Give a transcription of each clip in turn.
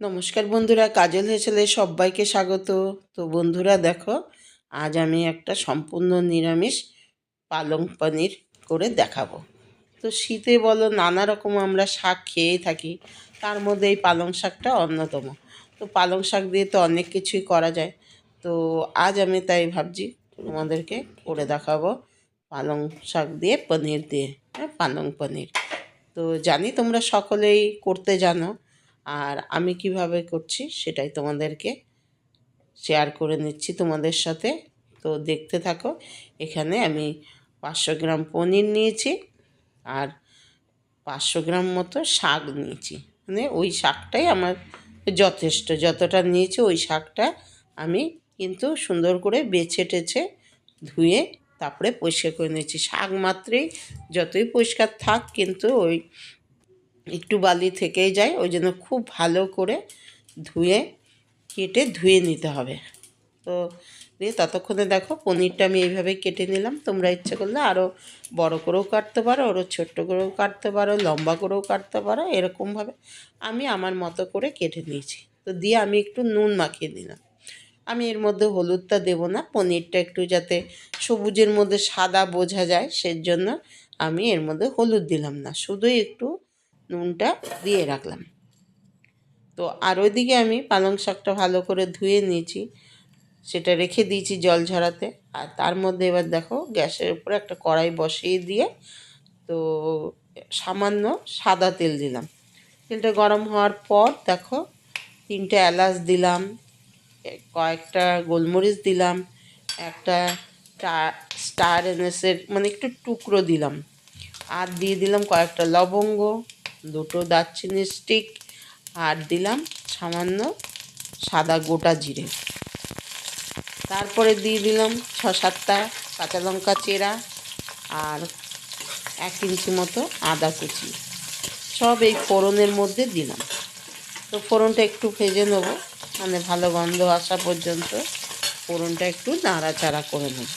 নমস্কার বন্ধুরা, কাজল হেসেলে সবাইকে স্বাগত। তো বন্ধুরা, দেখো, আজ আমি একটা সম্পূর্ণ নিরামিষ পালং পনির করে দেখাবো। তো শীতে বলো, নানা রকম আমরা শাক খেয়েই থাকি, তার মধ্যে এই পালং শাকটা অন্যতম। তো পালং শাক দিয়ে তো অনেক কিছুই করা যায়। তো আজ আমি তাই ভাবছি, তোমাদেরকে করে দেখাবো পালং শাক দিয়ে পনির দিয়ে হ্যাঁ পালং পনির। তো জানি তোমরা সকলেই করতে জানো আর আমি কীভাবে করছি সেটাই তোমাদেরকে শেয়ার করে নিচ্ছি তোমাদের সাথে। তো দেখতে থাকো, এখানে আমি পাঁচশো গ্রাম পনির নিয়েছি আর পাঁচশো গ্রাম মতো শাক নিয়েছি। মানে ওই শাকটাই আমার যথেষ্ট, যতটা নিয়েছি ওই শাকটা আমি কিন্তু সুন্দর করে বেছে টেছে ধুয়ে তারপরে পরিষ্কার করে নিয়েছি। শাক মাত্রেই যতই পরিষ্কার থাক কিন্তু ওই একটু বালি থেকেই যায়, ওই জন্য খুব ভালো করে ধুয়ে, কেটে ধুয়ে নিতে হবে। তো দিয়ে ততক্ষণে দেখো পনিরটা আমি এইভাবে কেটে নিলাম। তোমরা ইচ্ছে করলে আরও বড় করেও কাটতে পারো আরও ছোট্ট করেও কাটতে পারো, লম্বা করেও কাটতে পারো, এরকমভাবে আমি আমার মতো করে কেটে নিয়েছি। তো দিয়ে আমি একটু নুন মাখিয়ে দিলাম আমি এর মধ্যে হলুদটা দেবো না, পনিরটা একটু যাতে সবুজের মধ্যে সাদা বোঝা যায়, সেজন্য আমি এর মধ্যে হলুদ দিলাম না। শুধুই একটু নুনটা দিয়ে রাখলাম। তো আর ওইদিকে আমি পালং শাকটা ভালো করে ধুয়ে নিয়েছি। সেটা রেখে দিয়েছি জল ঝরাতে। আর তার মধ্যে এবার দেখো গ্যাসের উপরে একটা কড়াই বসিয়ে দিয়ে তো সামান্য সাদা তেল দিলাম। তেলটা গরম হওয়ার পর দেখো তিনটে এলাচ দিলাম, কয়েকটা গোলমরিচ দিলাম, একটা স্টার এনেসের মানে একটু টুকরো দিলাম। আর দিয়ে দিলাম কয়েকটা লবঙ্গ। দুটো দারচিনি স্টিক আর দিলাম সামান্য সাদা গোটা জিরে। তারপরে দিয়ে দিলাম ছ সাতটা কাঁচা লঙ্কা চেরা আর এক ইঞ্চি মতো আদা কুচি। সব এই ফোড়নের মধ্যে দিলাম। তো ফোড়নটা একটু ভেজে নেব মানে ভালো গন্ধ আসা পর্যন্ত ফোড়নটা একটু নাড়াচাড়া করে নেব।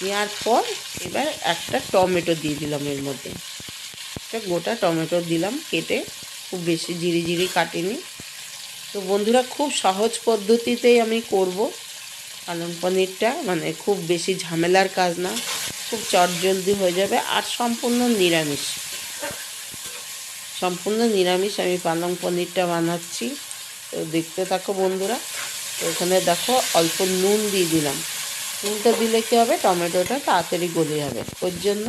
দেওয়ার পর এবার একটা টমেটো দিয়ে দিলাম এর মধ্যে। একটা গোটা টমেটো দিলাম কেটে, খুব বেশি জিরি জিরি কাটিনি। তো বন্ধুরা, খুব সহজ পদ্ধতিতেই আমি করব। পালং পনিরটা মানে খুব বেশি ঝামেলার কাজ না, খুব চটজলদি হয়ে যাবে আর সম্পূর্ণ নিরামিষ। সম্পূর্ণ নিরামিষ আমি পালং পনিরটা বানাচ্ছি। তো দেখতে থাকো বন্ধুরা, তো এখানে দেখো অল্প নুন দিয়ে দিলাম। নুনটা দিলে কী হবে? টমেটোটা তাড়াতাড়ি গলে যাবে। ওর জন্য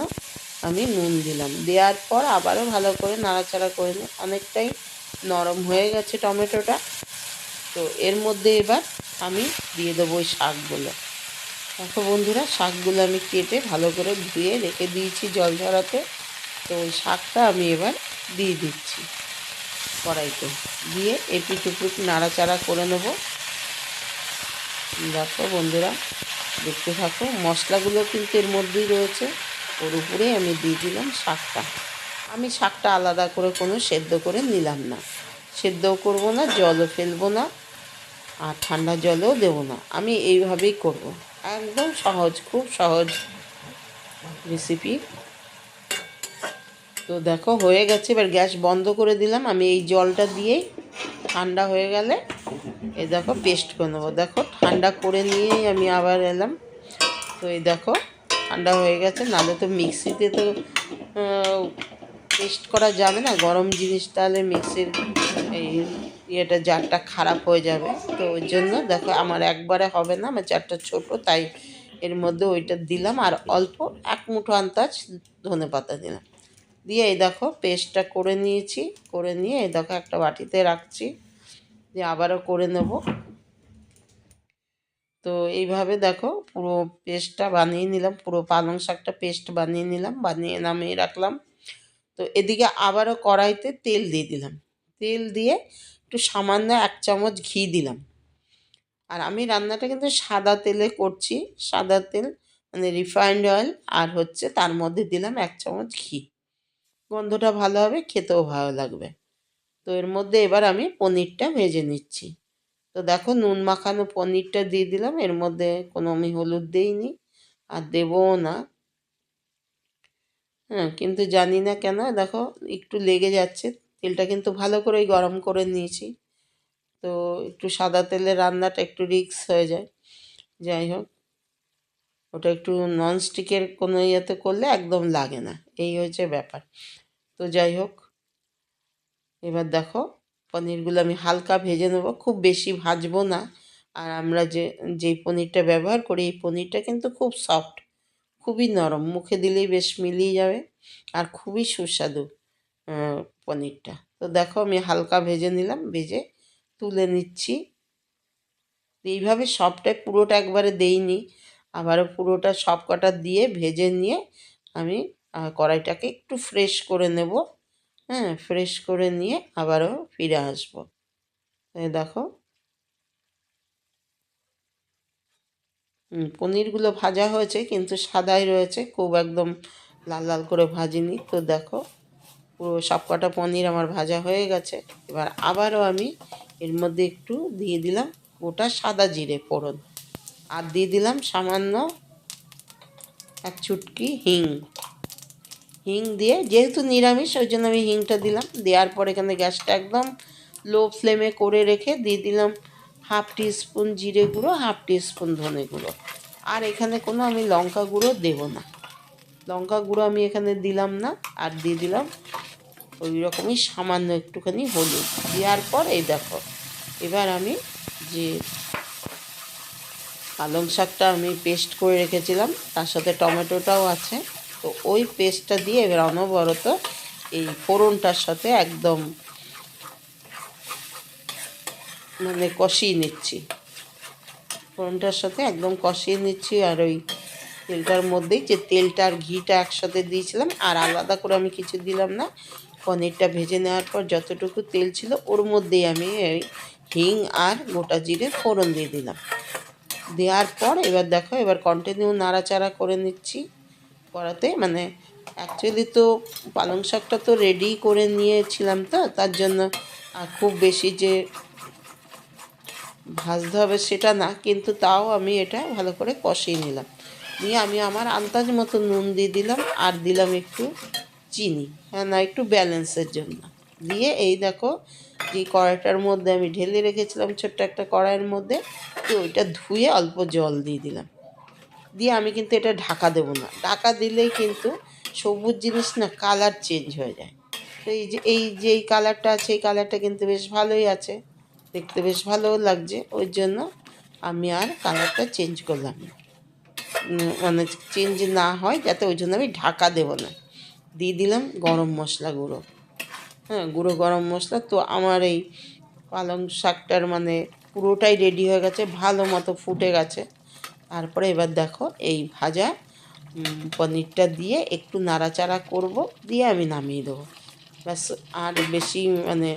আমি নুন দিলাম। দেওয়ার পর আবারও ভালো করে নাড়াচাড়া করে নিই অনেকটাই নরম হয়ে গেছে টমেটোটা। তো এর মধ্যে এবার আমি দিয়ে দেবো ওই শাকগুলো। দেখো বন্ধুরা, শাকগুলো আমি কেটে ভালো করে ধুয়ে রেখে দিয়েছি জল ঝরাতে। তো ওই শাকটা আমি এবার দিয়ে দিচ্ছি কড়াইতে। দিয়ে এপিট উপিট নাড়াচাড়া করে নেব। দেখো বন্ধুরা, দেখতে থাকো, মশলাগুলো কিন্তু এর মধ্যেই রয়েছে। ওর উপরেই আমি দিয়ে দিলাম শাকটা। আমি শাকটা আলাদা করে কোনো সেদ্ধ করে নিলাম না। সেদ্ধও করব না, জলও ফেলব না, আর ঠান্ডা জলেও দেবো না। আমি এইভাবেই করব। একদম সহজ, খুব সহজ রেসিপি তো দেখো, হয়ে গেছে। এবার গ্যাস বন্ধ করে দিলাম। আমি এই জলটা দিয়েই ঠান্ডা হয়ে গেলে এই দেখো পেস্ট করে নেব। দেখো, ঠান্ডা করে নিয়েই আমি আবার এলাম। তো এই দেখো ঠান্ডা হয়ে গেছে, নাহলে তো মিক্সিতে তো পেস্ট করা যাবে না, গরম জিনিস তাহলে মিক্সির এই ইয়েটা জারটা খারাপ হয়ে যাবে। তো ওই জন্য দেখো আমার একবারে হবে না, আমার জারটা ছোট, তাই এর মধ্যে ওইটা দিলাম, আর অল্প এক মুঠো আন্তাজ ধনে পাতা দিলাম। দিয়ে এই দেখো পেস্টটা করে নিয়েছি, করে নিয়ে এই দেখো একটা বাটিতে রাখছি, দিয়ে আবারও করে নেব। তো এইভাবে দেখো পুরো পেস্টটা বানিয়ে নিলাম, পুরো পালং শাকটা পেস্ট বানিয়ে নিলাম, বানিয়ে নামিয়ে রাখলাম। তো এদিকে আবারও কড়াইতে তেল দিয়ে দিলাম। তেল দিয়ে একটু সামান্য এক চামচ ঘি দিলাম। আর আমি রান্নাটা কিন্তু সাদা তেলে করছি, সাদা তেল মানে রিফাইন্ড অয়েল আর হচ্ছে তার মধ্যে দিলাম এক চামচ ঘি। গন্ধটা ভালো হবে, খেতেও ভালো লাগবে। তো এর মধ্যে এবার আমি পনিরটা ভেজে নিচ্ছি। তো দেখো নুন মাখানো পনিরটা দিয়ে দিলাম, এর মধ্যে কোনো আমি হলুদ দিইনি আর দেবও না। হ্যাঁ কিন্তু জানি না কেন, দেখো একটু লেগে যাচ্ছে, তেলটা কিন্তু ভালো করেই গরম করে নিয়েছি। তো একটু সাদা তেলে রান্নাটা একটু রিক্স হয়ে যায়, যাই হোক। ওটা একটু ননস্টিকের কোনো ইয়েতে করলে একদম লাগে না, এই হয়েছে ব্যাপার। তো যাই হোক, এবার দেখো পনিরগুলো আমি হালকা ভেজে নেব, খুব বেশি ভাজবো না। আর আমরা যে যেই পনিরটা ব্যবহার করি, এই পনিরটা কিন্তু খুব সফট, খুবই নরম, মুখে দিলেই বেশ মিলিয়ে যাবে আর খুবই সুস্বাদু পনিরটা। তো দেখো আমি হালকা ভেজে নিলাম, ভেজে তুলে নিচ্ছি। এইভাবে সবটাই পুরোটা একবারে দেইনি, আবারও পুরোটা সব কটা দিয়ে ভেজে নিয়ে আমি কড়াইটাকে একটু ফ্রেশ করে নেব। হ্যাঁ ফ্রেশ করে নিয়ে আবারও ফিরে আসব। দেখো। পনিরগুলো ভাজা হয়েছে, কিন্তু সাদাই রয়েছে, খুব একদম লাল লাল করে ভাজিনি। তো দেখো, পুরো সব কটা পনির আমার ভাজা হয়ে গেছে। এবার আবারও আমি এর মধ্যে একটু দিয়ে দিলাম গোটা সাদা জিরে ফোড়ন। আর দিয়ে দিলাম সামান্য এক চুটকি হিং। হিং দিয়ে, যেহেতু নিরামিষ, ওই জন্য আমি হিংটা দিলাম। দেওয়ার পর এখানে গ্যাসটা একদম লো ফ্লেমে করে রেখে দিয়ে দিলাম হাফ স্পুন জিরে গুঁড়ো, হাফ স্পুন ধনে গুঁড়ো। আর এখানে কোনো আমি লঙ্কা গুঁড়ো দেবো না। লঙ্কা গুঁড়ো আমি এখানে দিলাম না, আর দিয়ে দিলাম ওই রকমই সামান্য একটুখানি হলুদ। দেওয়ার পর এই দেখো, এবার আমি যে পালং শাকটা আমি পেস্ট করে রেখেছিলাম, তার সাথে টমেটোটাও আছে। তো ওই পেস্টটা দিয়ে এবার অনবরত এই ফোড়নটার সাথে একদম মানে কষিয়ে নিচ্ছি। ফোড়নটার সাথে একদম কষিয়ে নিচ্ছি আর ওই তেলটার মধ্যেই যে তেলটা আর ঘিটা একসাথে দিয়েছিলাম আর আলাদা করে আমি কিছু দিলাম না। পনিরটা ভেজে নেওয়ার পর যতটুকু তেল ছিল ওর মধ্যেই আমি এই হিং আর গোটা জিরে ফোড়ন দিয়ে দিলাম। দেওয়ার পর এবার দেখো এবার কন্টিনিউ নাড়াচাড়া করে নিচ্ছি। করাতে মানে অ্যাকচুয়ালি তো পালং শাকটা তো রেডি করে নিয়েছিলাম তো, তার জন্য খুব বেশি যে ভাজতে হবে সেটা না, কিন্তু তাও আমি এটা ভালো করে কষিয়ে নিলাম। নিয়ে আমি আমার আন্দাজ মতো নুন দিয়ে দিলাম, আর দিলাম একটু চিনি হ্যাঁ না, একটু ব্যালেন্সের জন্য। দিয়ে এই দেখো, যে কড়াইটার মধ্যে আমি ঢেলে রেখেছিলাম, ছোট্ট একটা কড়াইয়ের মধ্যে, তো ওইটা ধুয়ে অল্প জল দিয়ে দিলাম। দিয়ে আমি কিন্তু এটা ঢাকা দেবো না। ঢাকা দিলেই কিন্তু সবুজ জিনিস না কালার চেঞ্জ হয়ে যায়। তো এই যে এই যে এই কালারটা আছে, এই কালারটা কিন্তু বেশ ভালোই আছে। দেখতে বেশ ভালোও লাগছে। ওই জন্য আমি আর কালারটা চেঞ্জ করলাম না। মানে চেঞ্জ না হয় যাতে ওই জন্য আমি ঢাকা দেবো না। দিয়ে দিলাম গরম মশলা গুঁড়ো। হ্যাঁ গুঁড়ো গরম মশলা। তো আমার এই পালং শাকটার মানে পুরোটাই রেডি হয়ে গেছে, ভালো মতো ফুটে গেছে। তারপরে এবার দেখো এই ভাজা পনিরটা দিয়ে একটু নাড়াচাড়া করব, দিয়ে আমি নামিয়ে দেবো। ব্যাস, আর বেশি মানে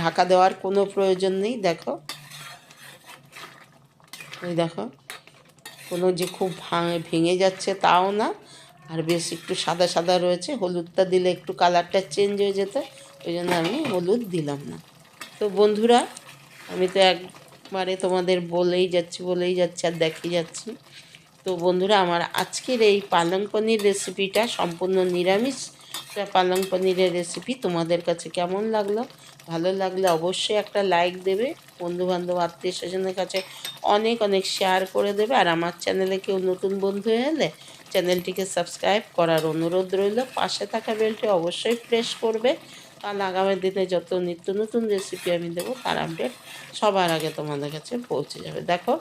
ঢাকা দেওয়ার কোনো প্রয়োজন নেই, দেখো। ওই দেখো, কোনো যে খুব ভাঙে যাচ্ছে তাও না। আর বেশ একটু সাদা সাদা রয়েছে, হলুদটা দিলে একটু কালারটা চেঞ্জ হয়ে যেত, ওই জন্য আমি হলুদ দিলাম না। তো বন্ধুরা, আমি তো একবারে তোমাদের বলেই যাচ্ছি বলেই যাচ্ছি আর দেখে যাচ্ছি। তো বন্ধুরা, আমার আজকের এই পালং পনির রেসিপিটা সম্পূর্ণ নিরামিষ। পালং পনিরের রেসিপি তোমাদের কাছে কেমন লাগল? ভালো লাগলে অবশ্যই একটা লাইক দেবে। বন্ধুবান্ধব, আত্মীয় স্বজনের কাছে অনেক অনেক শেয়ার করে দেবে। আর আমার চ্যানেলে কেউ নতুন বন্ধু এলে চ্যানেলটিকে সাবস্ক্রাইব করার অনুরোধ রইল। পাশে থাকা বেলটি অবশ্যই প্রেস করবে। কারণ আগামী দিনে যত নিত্য নতুন রেসিপি আমি দেবো, তার আপডেট সবার আগে তোমাদের কাছে পৌঁছে যাবে। দেখো,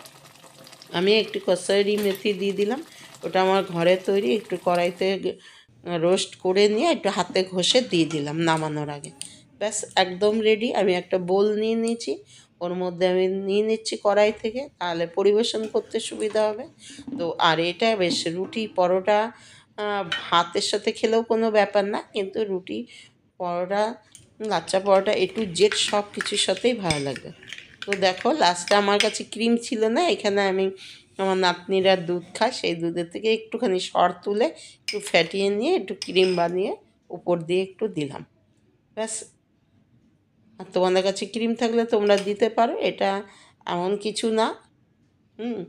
আমি একটু কসারি মেথি দিয়ে দিলাম। ওটা আমার ঘরে তৈরি, একটু কড়াইতে রোস্ট করে নিয়ে একটু হাতে ঘষে দিয়ে দিলাম নামানোর আগে। ব্যাস, একদম রেডি আমি একটা বোল নিয়ে নিয়েছি। ওর মধ্যে আমি নিয়ে নিচ্ছি কড়াই থেকে, তাহলে পরিবেশন করতে সুবিধা হবে। তো, আর এটা বেশ রুটি পরোটা ভাতের সাথে খেলেও কোনো ব্যাপার না, কিন্তু রুটি paratha, lachha paratha A to Z সব কিছুর সাথেই ভালো লাগবে তো দেখো লাস্টে আমার কাছে ক্রিম ছিল না, এখানে আমি আমার নাতনিরা দুধ খায়, সেই দুধের থেকে একটুখানি সর তুলে একটু ফ্যাটিয়ে নিয়ে, একটু ক্রিম বানিয়ে উপর দিয়ে একটু দিলাম। ব্যাস। আর তোমাদের কাছে ক্রিম থাকলে তোমরা দিতে পারো, এটা এমন কিছু না। হুম,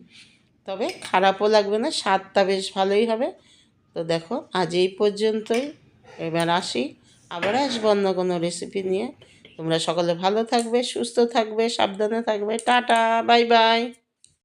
তবে খারাপও লাগবে না, স্বাদটা বেশ ভালোই হবে। তো দেখো, আজ এই পর্যন্তই। এবার আসি। আবার আসব অন্য কোনো রেসিপি নিয়ে। তোমরা সকলে ভালো থাকবে, সুস্থ থাকবে, সাবধানে থাকবে। Tata, bye bye.